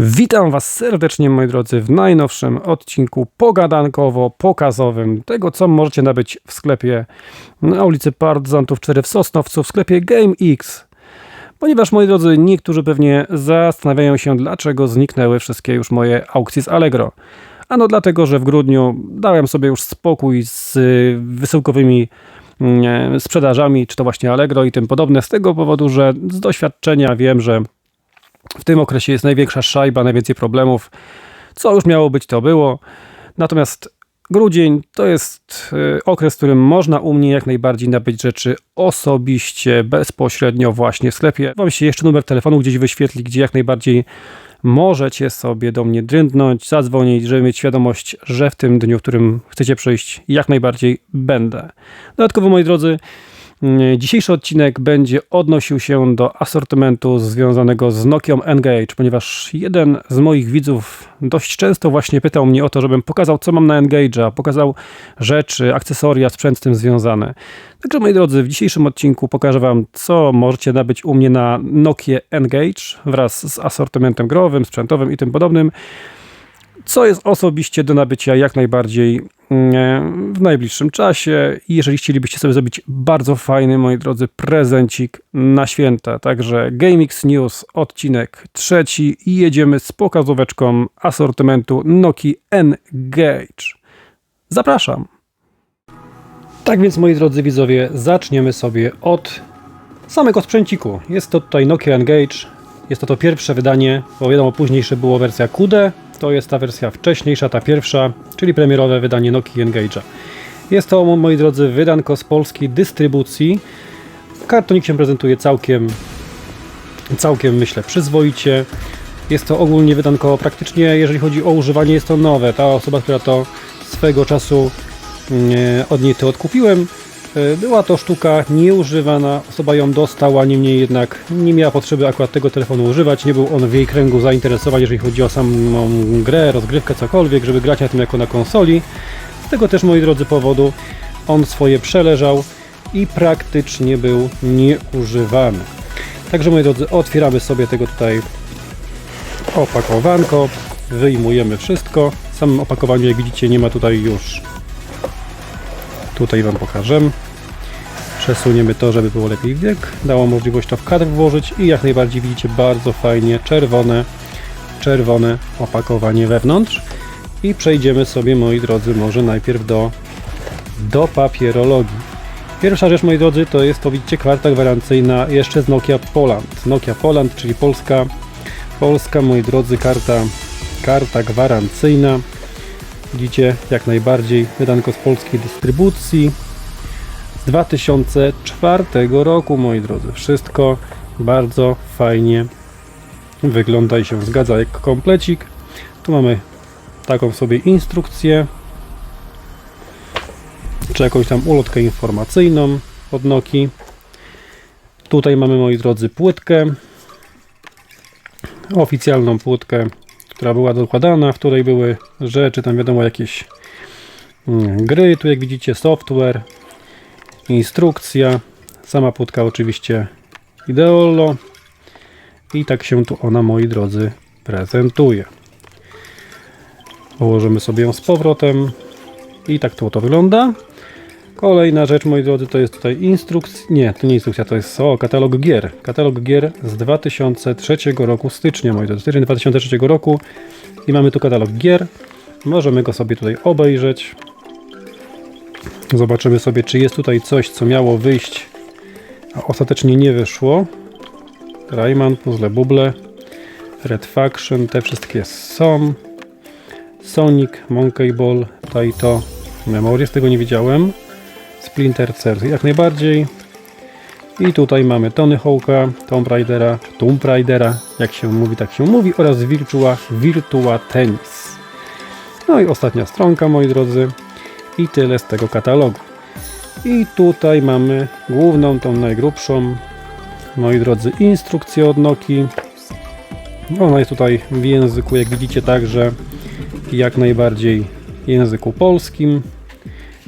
Witam Was serdecznie, moi drodzy, w najnowszym odcinku pogadankowo-pokazowym tego, co możecie nabyć w sklepie na ulicy Pardzantów 4 w Sosnowcu, w sklepie GameX. Ponieważ, moi drodzy, niektórzy pewnie zastanawiają się, dlaczego zniknęły wszystkie już moje aukcje z Allegro. Ano dlatego, że w grudniu dałem sobie już spokój z y, wysyłkowymi mm, sprzedażami, czy to właśnie Allegro i tym podobne, z tego powodu, że z doświadczenia wiem, że w tym okresie jest największa szajba, najwięcej problemów. Co już miało być, to było. Natomiast grudzień to jest y, okres, w którym można u mnie jak najbardziej nabyć rzeczy osobiście, bezpośrednio właśnie w sklepie. Wam się jeszcze numer telefonu gdzieś wyświetli, gdzie jak najbardziej możecie sobie do mnie drętnąć, zadzwonić, żeby mieć świadomość, że w tym dniu, w którym chcecie przyjść, jak najbardziej będę. Dodatkowo, moi drodzy, Dzisiejszy odcinek będzie odnosił się do asortymentu związanego z Nokią Engage, ponieważ jeden z moich widzów dość często właśnie pytał mnie o to, żebym pokazał, co mam na Engage'a, pokazał rzeczy, akcesoria, sprzęt z tym związane. Także moi drodzy, w dzisiejszym odcinku pokażę Wam, co możecie nabyć u mnie na Nokia Engage wraz z asortymentem growym, sprzętowym i tym podobnym co jest osobiście do nabycia jak najbardziej mm, w najbliższym czasie. Jeżeli chcielibyście sobie zrobić bardzo fajny, moi drodzy, prezencik na święta, także GameX News, odcinek trzeci i jedziemy z pokazóweczką asortymentu Nokia N-Gage. Zapraszam! Tak więc, moi drodzy widzowie, zaczniemy sobie od samego sprzęciku. Jest to tutaj Nokia Engage. Jest to to pierwsze wydanie, bo wiadomo, późniejsze było wersja QD, to jest ta wersja wcześniejsza, ta pierwsza, czyli premierowe wydanie Nokia Engage'a. Jest to, moi drodzy, wydanko z polskiej dystrybucji. Kartonik się prezentuje całkiem, całkiem myślę, przyzwoicie. Jest to ogólnie wydanko praktycznie, jeżeli chodzi o używanie, jest to nowe. Ta osoba, która to swego czasu mm, od niej to odkupiłem, była to sztuka nieużywana, osoba ją dostała, niemniej jednak nie miała potrzeby akurat tego telefonu używać, nie był on w jej kręgu zainteresowań, jeżeli chodzi o samą grę, rozgrywkę, cokolwiek, żeby grać na tym jako na konsoli. Z tego też, moi drodzy, powodu on swoje przeleżał i praktycznie był nieużywany. Także, moi drodzy, otwieramy sobie tego tutaj opakowanko, wyjmujemy wszystko. W samym opakowaniu, jak widzicie, nie ma tutaj już Tutaj Wam pokażę. Przesuniemy to, żeby było lepiej wiek. Dało możliwość to w kadr włożyć i jak najbardziej widzicie bardzo fajnie czerwone, czerwone opakowanie wewnątrz. I przejdziemy sobie, moi drodzy, może najpierw do, do papierologii. Pierwsza rzecz, moi drodzy, to jest to, widzicie, karta gwarancyjna jeszcze z Nokia Poland. Nokia Poland, czyli Polska, Polska, moi drodzy, karta, karta gwarancyjna. Widzicie, jak najbardziej wydanko z polskiej dystrybucji z 2004 roku, moi drodzy. Wszystko bardzo fajnie wygląda i się zgadza jak komplecik. Tu mamy taką sobie instrukcję czy jakąś tam ulotkę informacyjną od Noki. Tutaj mamy, moi drodzy, płytkę oficjalną płytkę która była dokładana, w której były rzeczy, tam wiadomo jakieś mm, gry, tu jak widzicie software, instrukcja, sama płytka oczywiście Ideolo i tak się tu ona moi drodzy prezentuje. Położymy sobie ją z powrotem i tak to, to wygląda. Kolejna rzecz, moi drodzy, to jest tutaj instrukcja. Nie, to nie instrukcja, to jest o, katalog gier. Katalog gier z 2003 roku, stycznia, moi drodzy, styczeń 2003 roku. I mamy tu katalog gier. Możemy go sobie tutaj obejrzeć. Zobaczymy sobie, czy jest tutaj coś, co miało wyjść, a ostatecznie nie wyszło. Rayman, Puzzle Bubble, Red Faction, te wszystkie są. Sonic, Monkey Ball, Taito, Memory, z tego nie widziałem. Splinter Cell jak najbardziej. I tutaj mamy Tony Hawk'a, Tomb Raidera, Tomb Raidera, jak się mówi, tak się mówi, oraz Virtua, Virtua Tennis. No i ostatnia stronka, moi drodzy. I tyle z tego katalogu. I tutaj mamy główną, tą najgrubszą, moi drodzy, instrukcję od Noki. Ona jest tutaj w języku, jak widzicie, także jak najbardziej języku polskim.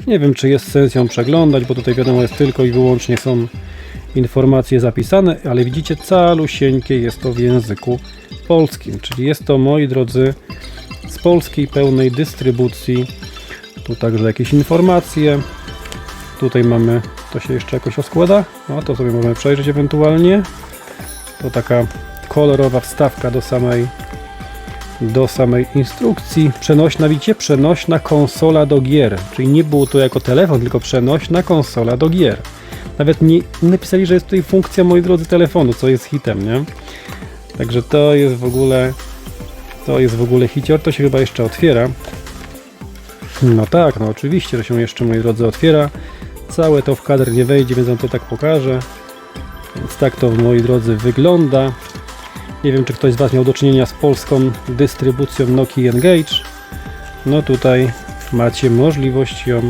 Nie wiem, czy jest sens ją przeglądać, bo tutaj wiadomo jest tylko i wyłącznie są informacje zapisane, ale widzicie, calusieńkie jest to w języku polskim, czyli jest to, moi drodzy, z polskiej pełnej dystrybucji. Tu także jakieś informacje. Tutaj mamy, to się jeszcze jakoś rozkłada, no to sobie możemy przejrzeć ewentualnie. To taka kolorowa wstawka do samej do samej instrukcji. Przenośna, widzicie? Przenośna konsola do gier. Czyli nie było to jako telefon, tylko przenośna konsola do gier. Nawet nie napisali, że jest tutaj funkcja, moi drodzy, telefonu, co jest hitem, nie? Także to jest w ogóle to jest w ogóle hicior, to się chyba jeszcze otwiera. No tak, no oczywiście, że się jeszcze, moi drodzy, otwiera. Całe to w kadr nie wejdzie, więc wam to tak pokażę. Więc tak to, moi drodzy, wygląda. Nie wiem, czy ktoś z Was miał do czynienia z polską dystrybucją Nokia Engage. No tutaj macie możliwość ją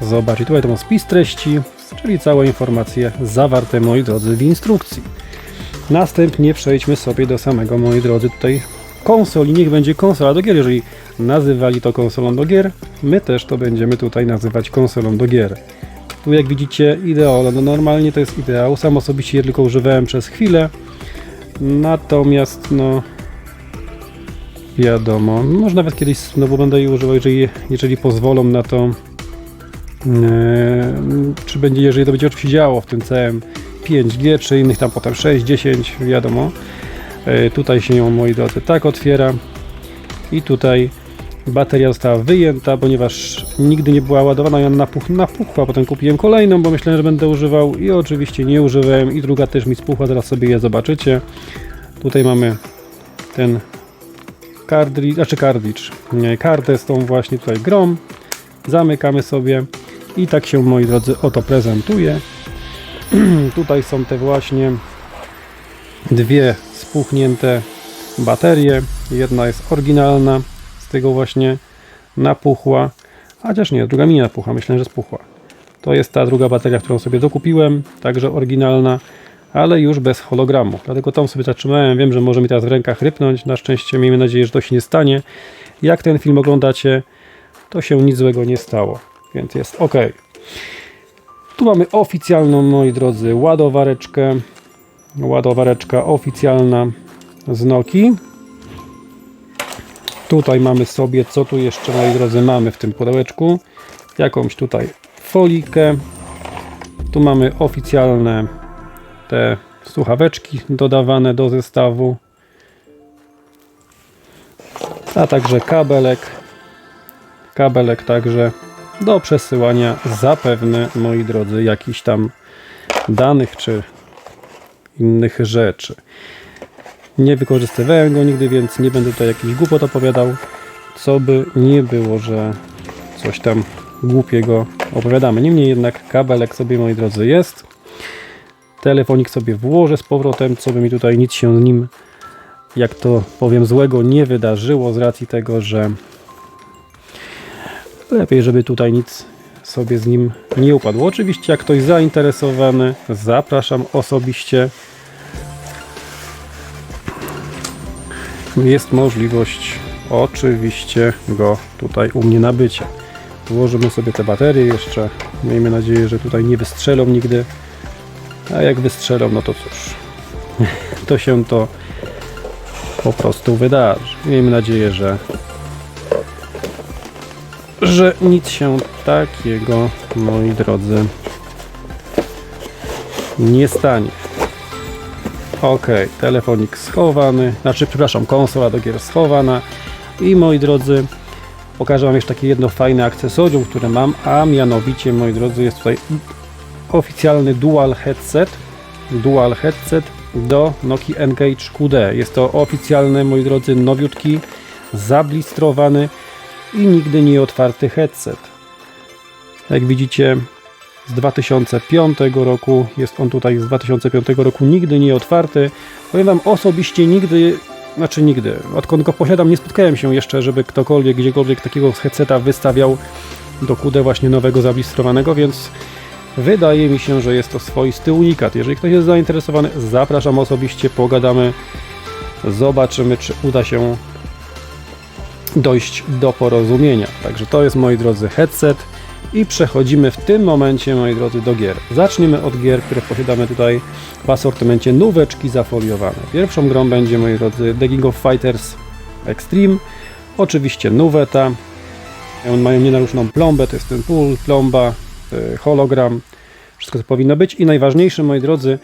zobaczyć. Tutaj to ma spis treści, czyli całe informacje zawarte, moi drodzy, w instrukcji. Następnie przejdźmy sobie do samego, moi drodzy, tutaj konsoli. Niech będzie konsola do gier. Jeżeli nazywali to konsolą do gier, my też to będziemy tutaj nazywać konsolą do gier. Tu jak widzicie ideolo, no normalnie to jest ideał. Sam osobiście je tylko używałem przez chwilę. Natomiast no wiadomo, może nawet kiedyś znowu będę je używał, jeżeli, jeżeli pozwolą na to. E, czy będzie, jeżeli to będzie oczywiście działało w tym całym 5G, czy innych tam potem 6, 10, wiadomo. E, tutaj się ją, moi drodzy, tak otwiera. I tutaj bateria została wyjęta, ponieważ nigdy nie była ładowana, ją napuch, napuchła. Potem kupiłem kolejną, bo myślałem, że będę używał i oczywiście nie używałem. I druga też mi spuchła, zaraz sobie je zobaczycie. Tutaj mamy ten cartridge, znaczy nie, kartę z tą właśnie tutaj grom. Zamykamy sobie i tak się, moi drodzy, oto prezentuje. tutaj są te właśnie dwie spuchnięte baterie. Jedna jest oryginalna, tego właśnie napuchła, chociaż nie, druga mi napuchła, myślę, że spuchła. To jest ta druga bateria, którą sobie dokupiłem, także oryginalna, ale już bez hologramu. Dlatego tą sobie zatrzymałem. Wiem, że może mi teraz w rękach rypnąć. Na szczęście miejmy nadzieję, że to się nie stanie. Jak ten film oglądacie, to się nic złego nie stało, więc jest ok. Tu mamy oficjalną, moi drodzy, ładowareczkę. Ładowareczka oficjalna z Noki. Tutaj mamy sobie, co tu jeszcze, moi drodzy, mamy w tym pudełeczku. Jakąś tutaj folikę. Tu mamy oficjalne te słuchaweczki dodawane do zestawu. A także kabelek. Kabelek także do przesyłania zapewne, moi drodzy, jakichś tam danych czy innych rzeczy. Nie wykorzystywałem go nigdy, więc nie będę tutaj jakiś głupot opowiadał. Co by nie było, że coś tam głupiego opowiadamy. Niemniej jednak kabelek sobie, moi drodzy, jest. Telefonik sobie włożę z powrotem, co by mi tutaj nic się z nim, jak to powiem, złego nie wydarzyło z racji tego, że lepiej, żeby tutaj nic sobie z nim nie upadło. Oczywiście, jak ktoś zainteresowany, zapraszam osobiście. Jest możliwość oczywiście go tutaj u mnie nabycia. Włożymy sobie te baterie jeszcze. Miejmy nadzieję, że tutaj nie wystrzelą nigdy. A jak wystrzelą, no to cóż. To się to po prostu wydarzy. Miejmy nadzieję, że że nic się takiego, moi drodzy, nie stanie. Ok, telefonik schowany, znaczy, przepraszam, konsola do gier schowana. I moi drodzy, pokażę Wam jeszcze takie jedno fajne akcesorium, które mam, a mianowicie, moi drodzy, jest tutaj oficjalny dual headset. Dual headset do Nokia Engage QD. Jest to oficjalny, moi drodzy, nowiutki, zablistrowany i nigdy nie otwarty headset. Jak widzicie, z 2005 roku, jest on tutaj z 2005 roku, nigdy nie otwarty. Powiem Wam osobiście nigdy, znaczy nigdy, odkąd go posiadam, nie spotkałem się jeszcze, żeby ktokolwiek gdziekolwiek takiego headseta wystawiał do QD właśnie nowego zablistrowanego, więc wydaje mi się, że jest to swoisty unikat. Jeżeli ktoś jest zainteresowany, zapraszam osobiście, pogadamy, zobaczymy, czy uda się dojść do porozumienia. Także to jest, moi drodzy, headset I przechodzimy w tym momencie, moi drodzy, do gier. Zaczniemy od gier, które posiadamy tutaj w asortymencie nóweczki zafoliowane. Pierwszą grą będzie, moi drodzy, The King of Fighters Extreme. Oczywiście nuweta. One mają nienaruszoną plombę, to jest ten pool, plomba, y, hologram. Wszystko to powinno być. I najważniejsze, moi drodzy,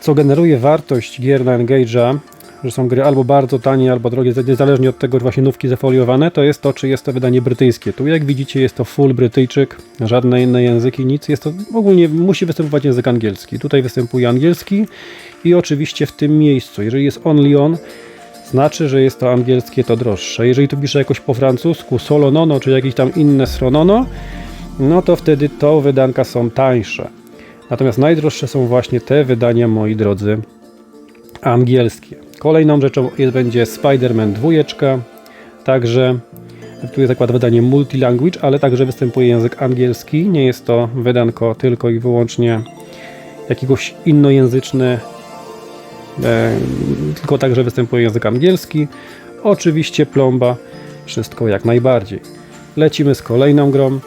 co generuje wartość gier na Engage'a, że są gry albo bardzo tanie, albo drogie, niezależnie od tego właśnie nówki zafoliowane, to jest to, czy jest to wydanie brytyjskie. Tu jak widzicie jest to full Brytyjczyk, żadne inne języki, nic. Jest to ogólnie, musi występować język angielski. Tutaj występuje angielski i oczywiście w tym miejscu, jeżeli jest only on, znaczy, że jest to angielskie, to droższe. Jeżeli tu pisze jakoś po francusku solo nono, czy jakieś tam inne stronono, no to wtedy to wydanka są tańsze. Natomiast najdroższe są właśnie te wydania, moi drodzy, angielskie. Kolejną rzeczą będzie Spider-Man 2, także tu jest zakład wydanie multilanguage, ale także występuje język angielski. Nie jest to wydanko tylko i wyłącznie jakiegoś innojęzyczny, e, tylko także występuje język angielski. Oczywiście plomba, wszystko jak najbardziej. Lecimy z kolejną grą.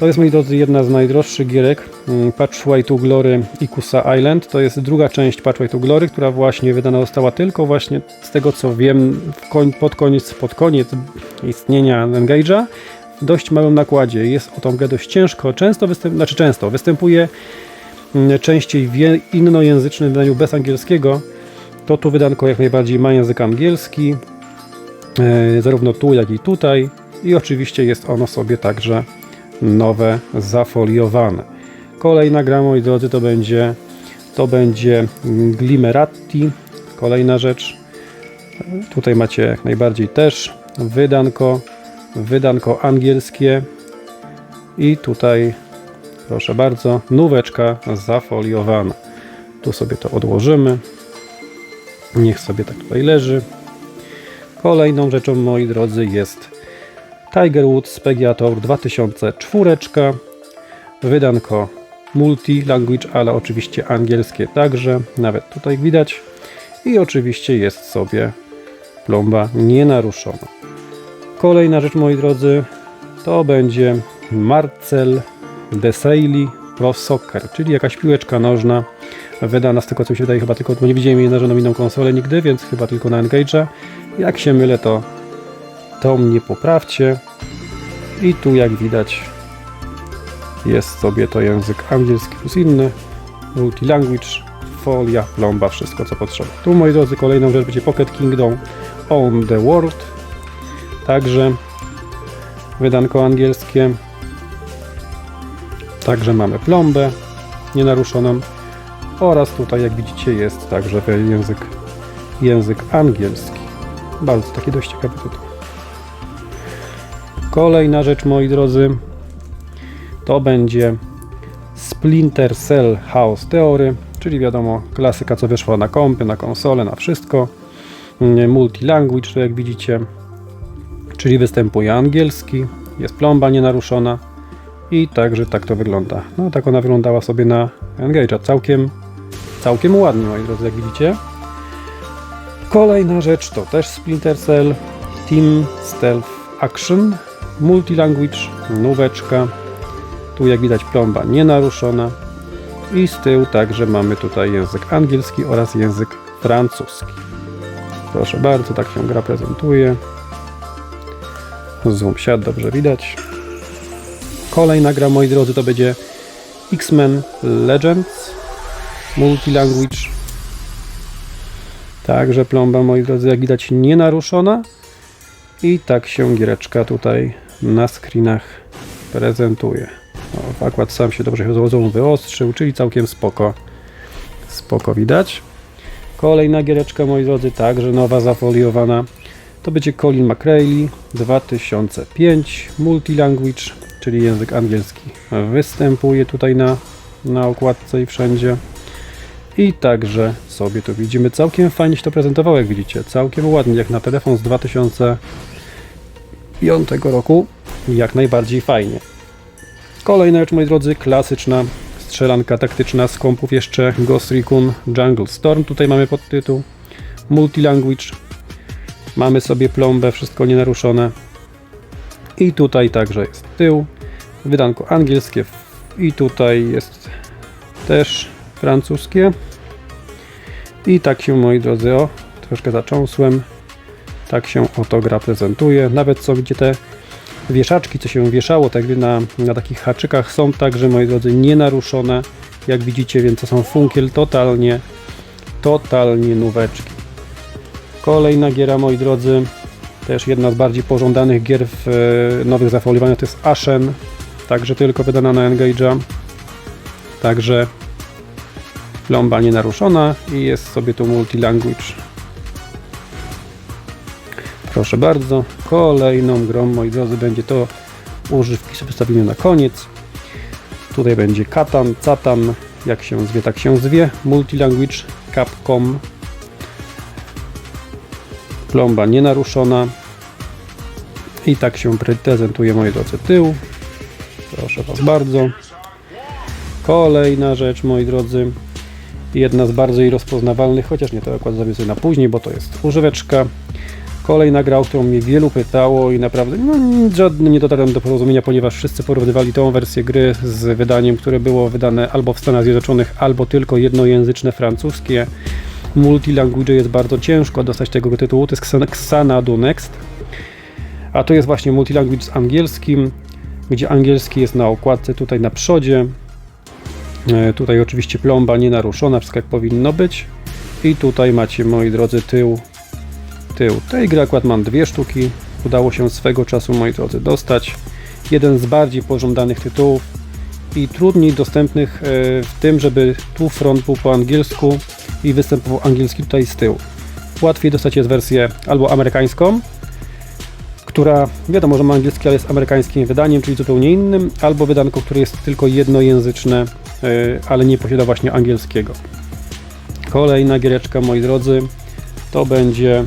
To jest, moi drodzy, jedna z najdroższych gierek mm, Patchway to Glory Ikusa Island. To jest druga część Patchway to Glory, która właśnie wydana została tylko właśnie z tego co wiem koń, pod, koniec, pod koniec istnienia Engage'a w dość małym nakładzie. Jest o tą grę dość ciężko. Często, występ, znaczy często występuje mm, częściej w innojęzycznym wydaniu bez angielskiego. To tu wydanko jak najbardziej ma język angielski, e, zarówno tu jak i tutaj. I oczywiście jest ono sobie także nowe, zafoliowane. Kolejna gra, moi drodzy, to będzie to będzie Glimerati. Kolejna rzecz. Tutaj macie jak najbardziej też wydanko, wydanko angielskie i tutaj proszę bardzo, nóweczka zafoliowana. Tu sobie to odłożymy. Niech sobie tak tutaj leży. Kolejną rzeczą, moi drodzy, jest Tiger Woods PGA Tour 2004. Wydanko multi-language, ale oczywiście angielskie także. Nawet tutaj widać. I oczywiście jest sobie plomba nienaruszona. Kolejna rzecz, moi drodzy, to będzie Marcel Desailly Pro Soccer, czyli jakaś piłeczka nożna wydana z tego co mi się wydaje chyba tylko, bo nie widziałem jej na żadną inną konsolę nigdy, więc chyba tylko na Engage'a. Jak się mylę, to to mnie poprawcie. I tu jak widać jest sobie to język angielski plus inny, multilanguage, folia, plomba, wszystko co potrzeba. Tu moi drodzy kolejną rzecz będzie Pocket Kingdom on the World. Także wydanko angielskie. Także mamy plombę nienaruszoną oraz tutaj jak widzicie jest także język, język angielski. Bardzo taki dość ciekawy tytuł. Kolejna rzecz, moi drodzy, to będzie Splinter Cell House Theory, czyli wiadomo, klasyka, co wyszła na kompy, na konsole, na wszystko. Mm, Multilanguage, to jak widzicie, czyli występuje angielski, jest plomba nienaruszona i także tak to wygląda. No, tak ona wyglądała sobie na Engage'a. Całkiem, całkiem ładnie, moi drodzy, jak widzicie. Kolejna rzecz to też Splinter Cell Team Stealth Action Multilanguage, nóweczka. Tu jak widać plomba nienaruszona. I z tyłu także mamy tutaj język angielski oraz język francuski. Proszę bardzo, tak się gra prezentuje. Zoom siat dobrze widać. Kolejna gra, moi drodzy, to będzie X-Men Legends Multilanguage. Także plomba, moi drodzy, jak widać, nienaruszona. I tak się giereczka tutaj na screenach prezentuje. O, akład sam się dobrze chodzą wyostrzył, czyli całkiem spoko. Spoko widać. Kolejna giereczka, moi drodzy, także nowa, zafoliowana. To będzie Colin McRae 2005 Multilanguage, czyli język angielski. Występuje tutaj na, na okładce i wszędzie. I także sobie tu widzimy. Całkiem fajnie się to prezentowało, jak widzicie. Całkiem ładnie, jak na telefon z 2005 roku. Jak najbardziej fajnie. Kolejna rzecz, moi drodzy, klasyczna strzelanka taktyczna z kompów jeszcze Ghost Recon Jungle Storm. Tutaj mamy podtytuł Multilanguage. Mamy sobie plombę, wszystko nienaruszone. I tutaj także jest tył. wydanko angielskie i tutaj jest też francuskie. I tak się, moi drodzy, o, troszkę zacząsłem. Tak się oto gra prezentuje. Nawet są gdzie te wieszaczki, co się wieszało tak na, na takich haczykach są także, moi drodzy, nienaruszone. Jak widzicie, więc to są funkiel totalnie, totalnie nóweczki. Kolejna giera, moi drodzy, też jedna z bardziej pożądanych gier w e, nowych zafoliowaniach to jest Ashen, także tylko wydana na Engage'a. Także plomba nienaruszona i jest sobie tu multilanguage. Proszę bardzo, kolejną grą, moi drodzy, będzie to używki sobie wstawimy na koniec. Tutaj będzie Katan, Catan, jak się zwie, tak się zwie. Multilanguage Capcom. Plomba nienaruszona. I tak się prezentuje, moi drodzy, tył. Proszę Was bardzo. Kolejna rzecz, moi drodzy. Jedna z bardziej rozpoznawalnych, chociaż nie to akurat zrobię sobie na później, bo to jest używeczka. Kolejna gra, o którą mnie wielu pytało i naprawdę no, żadnym nie dotarłem do porozumienia, ponieważ wszyscy porównywali tą wersję gry z wydaniem, które było wydane albo w Stanach Zjednoczonych, albo tylko jednojęzyczne francuskie. Multilanguage jest bardzo ciężko dostać tego tytułu, to jest Xana- Xanadu Next. A to jest właśnie multilanguage z angielskim, gdzie angielski jest na okładce tutaj na przodzie. E, Tutaj oczywiście plomba nienaruszona, wszystko jak powinno być. I tutaj macie, moi drodzy, tył. Tył. Tej gry akurat mam dwie sztuki. Udało się swego czasu, moi drodzy, dostać. Jeden z bardziej pożądanych tytułów i trudniej dostępnych e, w tym, żeby tu front był po angielsku i występował angielski tutaj z tyłu. Łatwiej dostać jest wersję albo amerykańską, która wiadomo, że ma angielski, ale jest amerykańskim wydaniem, czyli zupełnie innym, albo wydanko, które jest tylko jednojęzyczne, yy, ale nie posiada właśnie angielskiego. Kolejna giereczka, moi drodzy, to będzie,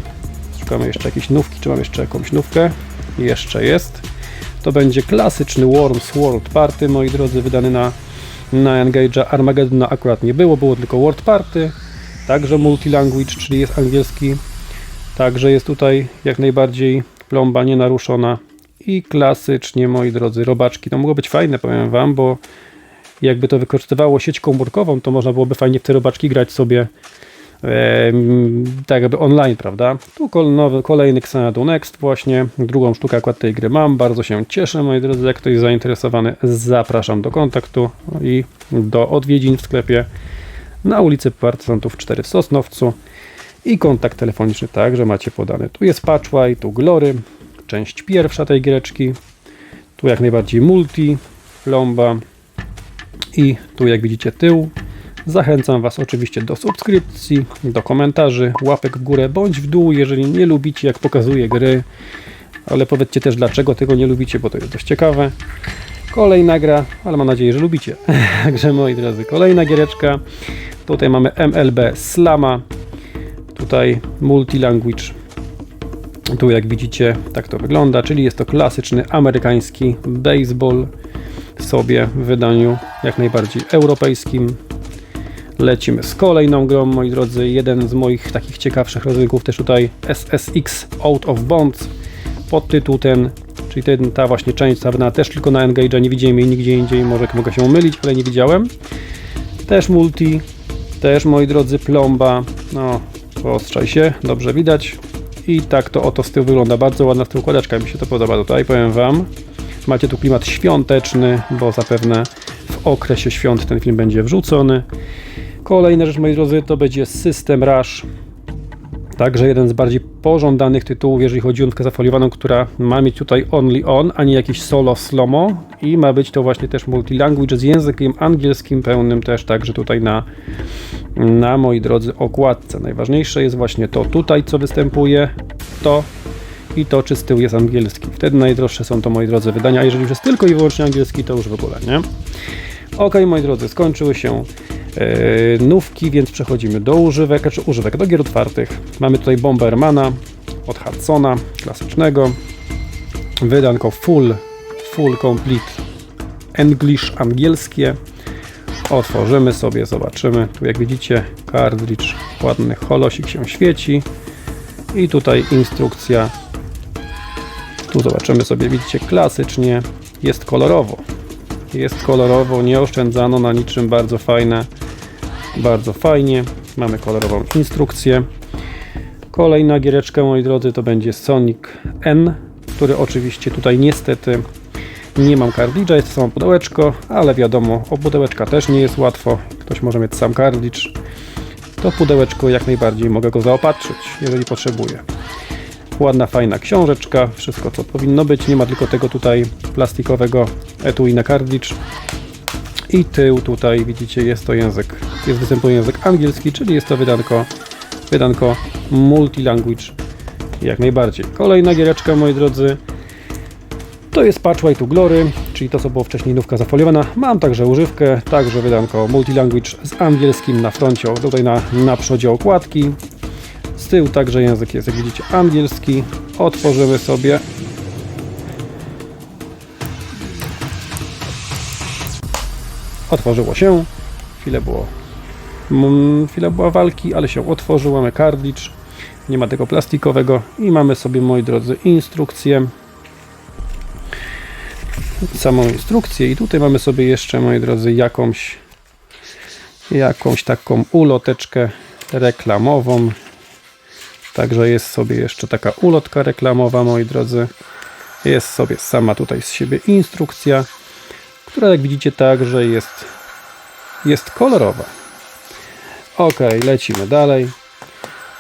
szukamy jeszcze jakiejś nówki, czy mam jeszcze jakąś nówkę? Jeszcze jest. To będzie klasyczny Worms World Party, moi drodzy, wydany na, na Engage'a. Armageddona akurat nie było, było tylko World Party, także multilanguage, czyli jest angielski, także jest tutaj jak najbardziej plomba nienaruszona i klasycznie, moi drodzy, robaczki. To mogło być fajne, powiem Wam, bo jakby to wykorzystywało sieć komórkową, to można byłoby fajnie w te robaczki grać sobie tak jakby online, prawda? Tu nowy, kolejny Xanadu Next właśnie, drugą sztukę akurat tej gry mam, bardzo się cieszę, moi drodzy, jak ktoś zainteresowany, zapraszam do kontaktu i do odwiedzin w sklepie na ulicy Partyzantów 4 w Sosnowcu i kontakt telefoniczny także macie podany. Tu jest Patchway, tu Glory, część pierwsza tej giereczki, tu jak najbardziej multi, plomba i tu jak widzicie tył. Zachęcam Was oczywiście do subskrypcji, do komentarzy, łapek w górę bądź w dół, jeżeli nie lubicie jak pokazuję gry, ale powiedzcie też dlaczego tego nie lubicie, bo to jest dość ciekawe. Kolejna gra, ale mam nadzieję, że lubicie. Także moi drodzy, kolejna giereczka. Tutaj mamy MLB Slama, tutaj multilanguage. Tu jak widzicie, tak to wygląda, czyli jest to klasyczny amerykański baseball sobie w wydaniu jak najbardziej europejskim. Lecimy z kolejną grą, moi drodzy. Jeden z moich takich ciekawszych rozrywków też tutaj SSX Out of Bonds. Podtytuł ten, czyli ten, ta właśnie część wydana też tylko na Engage'a, nie widziałem jej nigdzie indziej, może mogę się mylić, ale nie widziałem. Też multi, też moi drodzy plomba, no postrzaj się, dobrze widać. I tak to oto z tyłu wygląda, bardzo ładna z tyłu układaczka, mi się to podoba tutaj, powiem Wam. Macie tu klimat świąteczny, bo zapewne w okresie świąt ten film będzie wrzucony. Kolejna rzecz, moi drodzy, to będzie System Rush. Także jeden z bardziej pożądanych tytułów, jeżeli chodzi o nutkę zafoliowaną, która ma mieć tutaj only on, a nie jakiś solo slomo i ma być to właśnie też multilanguage z językiem angielskim pełnym też także tutaj na, na moi drodzy okładce. Najważniejsze jest właśnie to tutaj, co występuje, to i to, czy z tyłu jest angielski. Wtedy najdroższe są to, moi drodzy, wydania, a jeżeli już jest tylko i wyłącznie angielski, to już w ogóle, nie? Ok, moi drodzy, skończyły się nówki, więc przechodzimy do używek, czy używek, do gier otwartych. Mamy tutaj Bombermana od Hudsona, klasycznego. Wydanko full, full complete English, angielskie. Otworzymy sobie, zobaczymy. Tu jak widzicie, cartridge, ładny holosik się świeci. I tutaj instrukcja. Tu zobaczymy sobie, widzicie, klasycznie jest kolorowo. Jest kolorowo, nie oszczędzano na niczym, bardzo fajne, bardzo fajnie. Mamy kolorową instrukcję. Kolejna giereczka, moi drodzy, to będzie Sonic N, który oczywiście tutaj niestety nie mam kartridża, jest to samo pudełeczko, ale wiadomo, o pudełeczka też nie jest łatwo. Ktoś może mieć sam kartridż. To pudełeczko jak najbardziej mogę go zaopatrzyć, jeżeli potrzebuję. Ładna, fajna książeczka, wszystko co powinno być. Nie ma tylko tego tutaj plastikowego etui na kartridż. I tył tutaj widzicie jest to język, jest występuje język angielski, czyli jest to wydanko, wydanko multilanguage jak najbardziej. Kolejna giereczka moi drodzy to jest Patchway to Glory, czyli to co było wcześniej nówka zafoliowana. Mam także używkę, także wydanko multilanguage z angielskim na froncie, tutaj na, na przodzie okładki. Z tyłu także język jest jak widzicie angielski. Otworzymy sobie Otworzyło się. Chwilę było. mm, Chwilę była walki, ale się otworzył. Mamy kartridż. Nie ma tego plastikowego. I mamy sobie, moi drodzy, instrukcję. Samą instrukcję. I tutaj mamy sobie jeszcze, moi drodzy, jakąś jakąś taką uloteczkę reklamową. Także jest sobie jeszcze taka ulotka reklamowa, moi drodzy. Jest sobie sama tutaj z siebie instrukcja która jak widzicie także jest, jest kolorowa. Ok, lecimy dalej.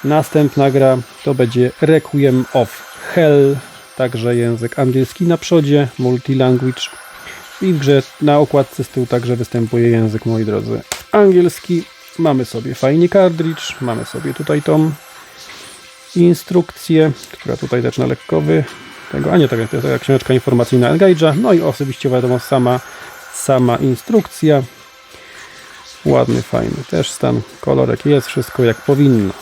Następna gra to będzie Requiem of Hell, także język angielski na przodzie, multilanguage. I w grze na okładce z tyłu także występuje język, moi drodzy, angielski. Mamy sobie fajnie kartridż, mamy sobie tutaj tą instrukcję, która tutaj też na lekko wy, tego, a nie, tak, to jest książeczka informacyjna Engage'a, no i oczywiście wiadomo sama, sama instrukcja. Ładny, fajny też stan, kolorek jest, wszystko jak powinno.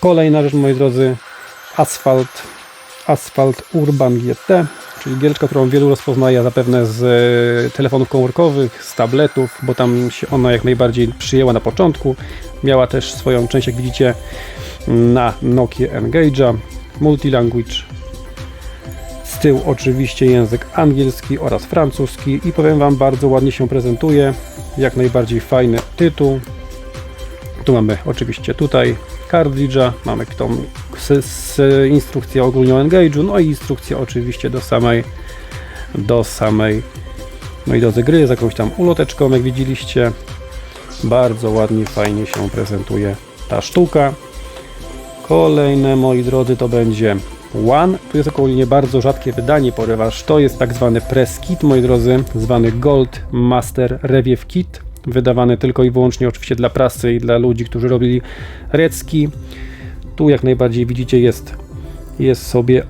Kolejna rzecz, moi drodzy, Asphalt, Asphalt Urban GT, czyli giereczka, którą wielu rozpoznaje zapewne z e, telefonów komórkowych, z tabletów, bo tam się ona jak najbardziej przyjęła na początku. Miała też swoją część, jak widzicie, na Nokia Engage'a, multilanguage. Z tyłu oczywiście język angielski oraz francuski i powiem Wam, bardzo ładnie się prezentuje. Jak najbardziej fajny tytuł. Tu mamy oczywiście tutaj kartridża, mamy tą z, z instrukcję ogólnie o Engage'u, no i instrukcję oczywiście do samej do samej no i drodzy gry z jakąś tam uloteczką, jak widzieliście. Bardzo ładnie, fajnie się prezentuje ta sztuka. Kolejne, moi drodzy, to będzie One. Tu jest ogólnie bardzo rzadkie wydanie, ponieważ to jest tak zwany press kit, moi drodzy, zwany Gold Master Review Kit, wydawany tylko i wyłącznie oczywiście dla prasy i dla ludzi, którzy robili recki. Tu jak najbardziej widzicie jest, jest sobie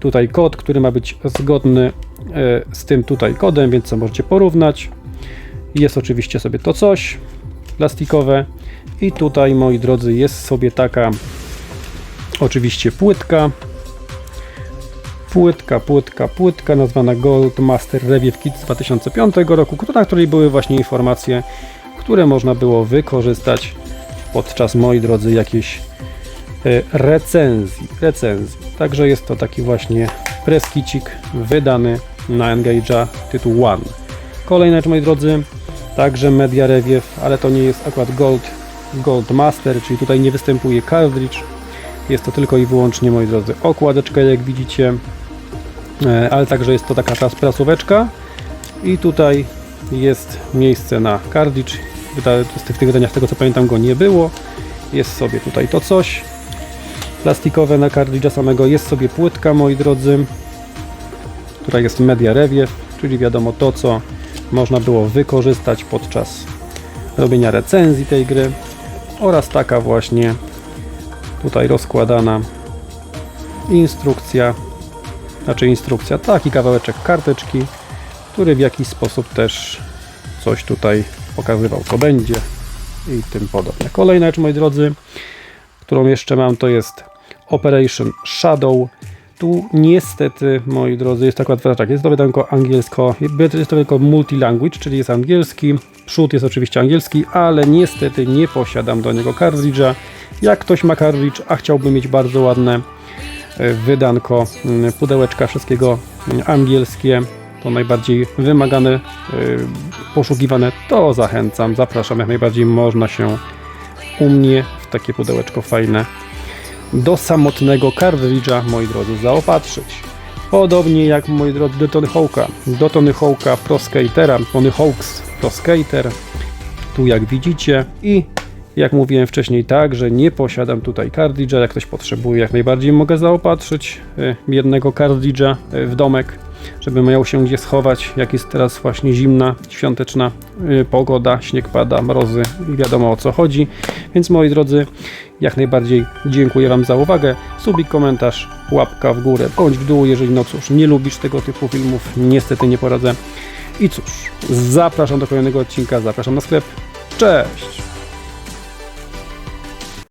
tutaj kod, który ma być zgodny e, z tym tutaj kodem, więc co możecie porównać. Jest oczywiście sobie to coś plastikowe i tutaj moi drodzy jest sobie taka oczywiście płytka płytka, płytka, płytka nazwana Gold Master Review Kit z 2005 roku, na której były właśnie informacje, które można było wykorzystać podczas, moi drodzy, jakiejś e, recenzji, recenzji. Także jest to taki właśnie preskicik wydany na Engage'a tytuł One. Kolejna rzecz, moi drodzy, także Media Review, ale to nie jest akurat Gold, Gold Master, czyli tutaj nie występuje cartridge, jest to tylko i wyłącznie, moi drodzy, okładeczka, jak widzicie, E, ale także jest to taka ta prasóweczka i tutaj jest miejsce na kartridż. W tych, tych wydaniach, tego co pamiętam, go nie było. Jest sobie tutaj to coś plastikowe na kartridża samego. Jest sobie płytka, moi drodzy. Tutaj jest Media Review, czyli wiadomo to, co można było wykorzystać podczas robienia recenzji tej gry oraz taka właśnie tutaj rozkładana instrukcja znaczy instrukcja, taki kawałeczek karteczki, który w jakiś sposób też coś tutaj pokazywał, co będzie i tym podobne. Kolejna rzecz, moi drodzy, którą jeszcze mam, to jest Operation Shadow. Tu niestety, moi drodzy, jest akurat tak, jest to wydanko angielsko, jest to tylko multilanguage, czyli jest angielski, przód jest oczywiście angielski, ale niestety nie posiadam do niego kartridża. Jak ktoś ma kartridż, a chciałby mieć bardzo ładne wydanko mm, pudełeczka wszystkiego angielskie, to najbardziej wymagane, y, poszukiwane, to zachęcam, zapraszam, jak najbardziej można się u mnie w takie pudełeczko fajne do samotnego kartridża, moi drodzy, zaopatrzyć. Podobnie jak, moi drodzy, do Tony Hawk'a, do Tony Hawk'a Pro Skatera, Tony Hawk's Pro Skater, tu jak widzicie. I jak mówiłem wcześniej, tak, że nie posiadam tutaj kartridża, jak ktoś potrzebuje, jak najbardziej mogę zaopatrzyć y, jednego kartridża y, w domek, żeby miał się gdzie schować, jak jest teraz właśnie zimna, świąteczna y, pogoda, śnieg pada, mrozy i wiadomo o co chodzi, więc moi drodzy, jak najbardziej dziękuję Wam za uwagę, subik, komentarz, łapka w górę, bądź w dół, jeżeli no cóż, nie lubisz tego typu filmów, niestety nie poradzę. I cóż, zapraszam do kolejnego odcinka, zapraszam na sklep, cześć!